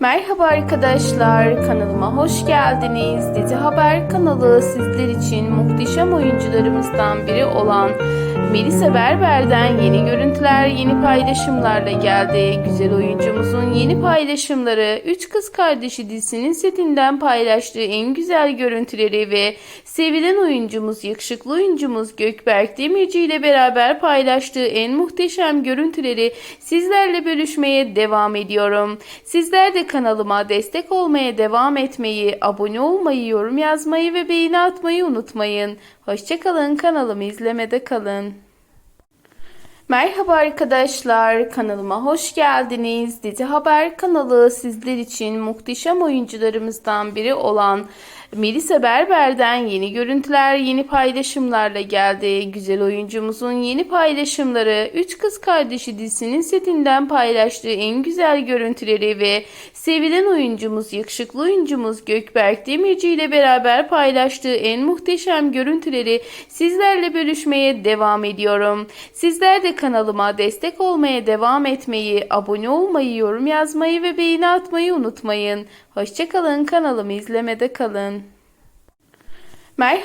Merhaba arkadaşlar, kanalıma hoş geldiniz. Dizi Haber kanalı sizler için muhteşem oyuncularımızdan biri olan Melisa Berber'den yeni görüntüler, yeni paylaşımlarla geldi. Güzel oyuncumuzun yeni paylaşımları, Üç Kız Kardeşi dizisinin setinden paylaştığı en güzel görüntüleri ve sevilen oyuncumuz, yakışıklı oyuncumuz Gökberk Demirci ile beraber paylaştığı en muhteşem görüntüleri sizlerle bölüşmeye devam ediyorum. Sizler de kanalıma destek olmaya devam etmeyi, abone olmayı, yorum yazmayı ve beğeni atmayı unutmayın. Hoşçakalın, kanalımı izlemede kalın. Merhaba arkadaşlar, kanalıma hoş geldiniz. Dizi Haber kanalı sizler için muhteşem oyuncularımızdan biri olan Melisa Berber'den yeni görüntüler, yeni paylaşımlarla geldi. Güzel oyuncumuzun yeni paylaşımları, Üç Kız Kardeşi dizisinin setinden paylaştığı en güzel görüntüleri ve sevilen oyuncumuz, yakışıklı oyuncumuz Gökberk Demirci ile beraber paylaştığı en muhteşem görüntüleri sizlerle bölüşmeye devam ediyorum. Sizler de kanalıma destek olmaya devam etmeyi, abone olmayı, yorum yazmayı ve beğeni atmayı unutmayın. Hoşçakalın, kanalımı izlemede kalın. Merhaba.